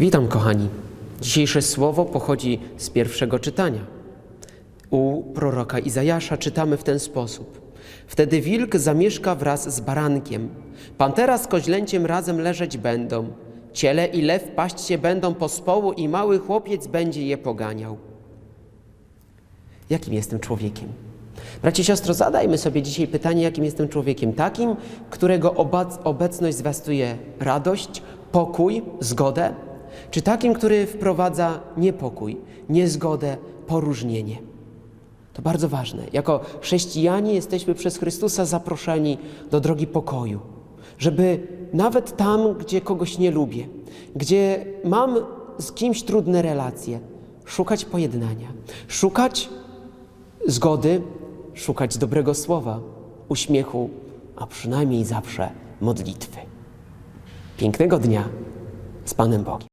Witam, kochani. Dzisiejsze słowo pochodzi z pierwszego czytania. U proroka Izajasza czytamy w ten sposób. Wtedy wilk zamieszka wraz z barankiem. Pantera z koźlęciem razem leżeć będą. Ciele i lew paść się będą po społu i mały chłopiec będzie je poganiał. Jakim jestem człowiekiem? Bracie siostro, zadajmy sobie dzisiaj pytanie, jakim jestem człowiekiem. Takim, którego obecność zwiastuje radość, pokój, zgodę, czy takim, który wprowadza niepokój, niezgodę, poróżnienie? To bardzo ważne. Jako chrześcijanie jesteśmy przez Chrystusa zaproszeni do drogi pokoju, żeby nawet tam, gdzie kogoś nie lubię, gdzie mam z kimś trudne relacje, szukać pojednania, szukać zgody, szukać dobrego słowa, uśmiechu, a przynajmniej zawsze modlitwy. Pięknego dnia z Panem Bogiem.